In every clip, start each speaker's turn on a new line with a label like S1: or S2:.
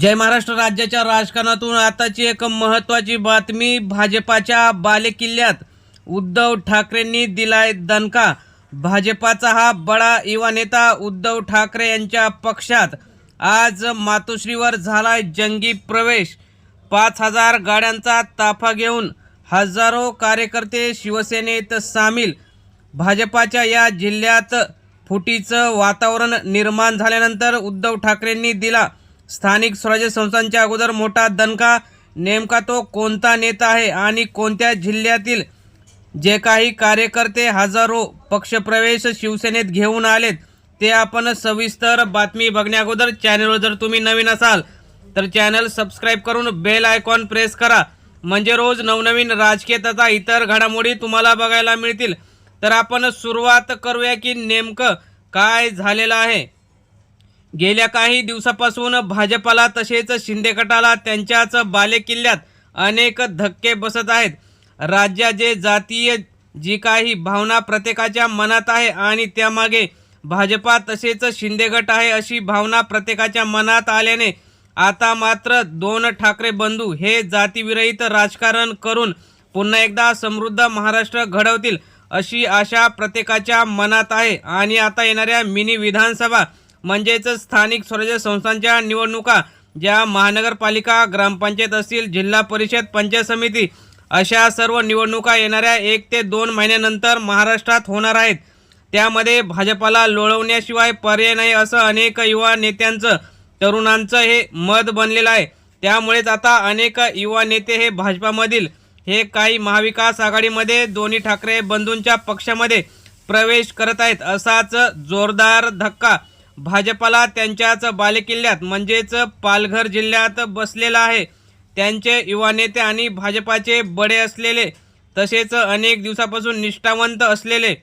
S1: जय महाराष्ट्र राज्याच्या राजकारणातून आताची एक महत्त्वाची बातमी भाजपाच्या बालेकिल्ल्यात. उद्धव ठाकरेंनी दिलाय दणका. भाजपाचा हा बडा युवा नेता उद्धव ठाकरे यांच्या पक्षात आज मातोश्रीवर झालाय जंगी प्रवेश. पाच हजार गाड्यांचा ताफा घेऊन हजारो कार्यकर्ते शिवसेनेत सामील. भाजपाच्या या जिल्ह्यात फुटीचं वातावरण निर्माण झाल्यानंतर उद्धव ठाकरेंनी दिला स्थानिक स्वराज्य संस्थांच्या अगोदर मोठा दणका नेमका तो कोणता नेता आहे आणि कोणत्या जिल्ह्यातील जे काही कार्यकर्ते हजारो पक्षप्रवेश शिवसेनेत घेऊन आलेत ते आपण सविस्तर बातमी बघण्याअगोदर चॅनलवर जर तुम्ही नवीन असाल तर चॅनल सबस्क्राईब करून बेल आयकॉन प्रेस करा. म्हणजे रोज नवनवीन राजकीय तथा इतर घडामोडी तुम्हाला बघायला मिळतील. तर आपण सुरुवात करूया की नेमकं काय झालेलं आहे. गेल्या काही दिवसापासून भाजपाला तसेच शिंदे गटाला त्यांच्याच बालेकिल्ल्यात अनेक धक्के बसत आहेत. राज्याचे जे जातीय जी काही भावना प्रत्येकाच्या मनात आहे आणि त्यामागे भाजपा तसेच शिंदे गट आहे अशी भावना प्रत्येकाच्या मनात आल्याने आता मात्र दोन ठाकरे बंधू हे जातीविरहित राजकारण करून पुन्हा एकदा समृद्ध महाराष्ट्र घडवतील अशी आशा प्रत्येकाच्या मनात आहे. आणि आता येणाऱ्या मिनी विधानसभा म्हणजेच स्थानिक स्वराज्य संस्थांच्या निवडणुका ज्या महानगरपालिका ग्रामपंचायत असतील जिल्हा परिषद पंचायत समिती अशा सर्व निवडणुका येणाऱ्या एक ते दोन महिन्यानंतर महाराष्ट्रात होणार आहेत. त्यामध्ये भाजपाला लोळवण्याशिवाय पर्याय नाही असं अनेक युवा नेत्यांचं तरुणांचं हे मत बनलेलं आहे. त्यामुळेच आता अनेक युवा नेते हे भाजपामधील हे काही महाविकास आघाडीमध्ये दोन्ही ठाकरे बंधूंच्या पक्षामध्ये प्रवेश करत आहेत असाच जोरदार धक्का भाजपाला त्यांच्याच बालेकिल्ल्यात म्हणजेच पालघर जिल्ह्यात बसलेला आहे. त्यांचे युवा नेते आणि भाजपाचे बडे असलेले तसेच अनेक दिवसापासून निष्ठावंत असलेले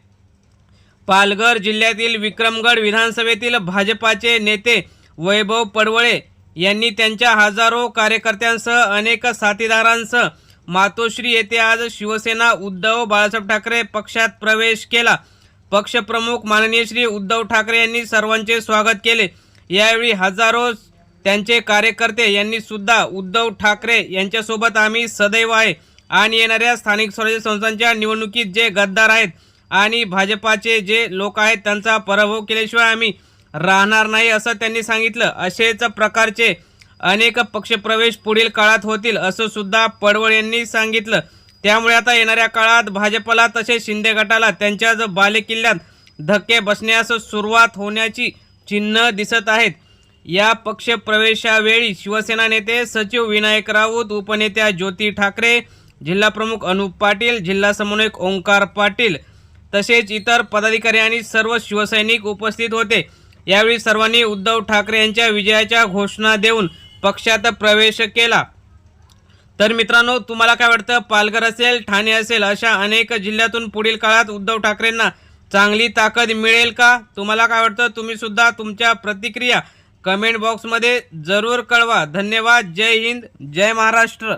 S1: पालघर जिल्ह्यातील विक्रमगड विधानसभेतील भाजपाचे नेते वैभव पडवळे यांनी त्यांच्या हजारो कार्यकर्त्यांसह अनेक साथीदारांसह मातोश्री येथे आज शिवसेना उद्धव बाळासाहेब ठाकरे पक्षात प्रवेश केला. पक्षप्रमुख माननीय श्री उद्धव ठाकरे यांनी सर्वांचे स्वागत केले. यावेळी हजारो त्यांचे कार्यकर्ते यांनी सुद्धा उद्धव ठाकरे यांच्यासोबत आम्ही सदैव आहे. आणि येणाऱ्या स्थानिक स्वराज्य संस्थांच्या निवडणुकीत जे गद्दार आहेत आणि भाजपाचे जे लोक आहेत त्यांचा पराभव केल्याशिवाय आम्ही राहणार नाही असं त्यांनी सांगितलं. असेच प्रकारचे अनेक पक्षप्रवेश पुढील काळात होतील असं सुद्धा पडवळ यांनी सांगितलं. त्यामुळे आता येणाऱ्या काळात भाजपला तसेच शिंदे गटाला त्यांच्याच बालेकिल्ल्यात धक्के बसण्यास सुरुवात होण्याची चिन्ह दिसत आहेत. या पक्षप्रवेशावेळी शिवसेना नेते सचिव विनायक राऊत उपनेत्या ज्योती ठाकरे जिल्हाप्रमुख अनुप पाटील जिल्हा समन्वयक ओंकार पाटील तसेच इतर पदाधिकारी आणि सर्व शिवसैनिक उपस्थित होते. यावेळी सर्वांनी उद्धव ठाकरे यांच्या विजयाच्या घोषणा देऊन पक्षात प्रवेश केला. तर मित्रांनो तुम्हाला काय वाटतं? पालघर असेल ठाणे असेल अशा अनेक जिल्ह्यातून पुढील काळात उद्धव ठाकरेंना चांगली ताकद मिळेल का? तुम्हाला काय वाटतं? तुम्ही सुद्धा तुमच्या प्रतिक्रिया कमेंट बॉक्समध्ये जरूर कळवा. धन्यवाद. जय हिंद. जय महाराष्ट्र.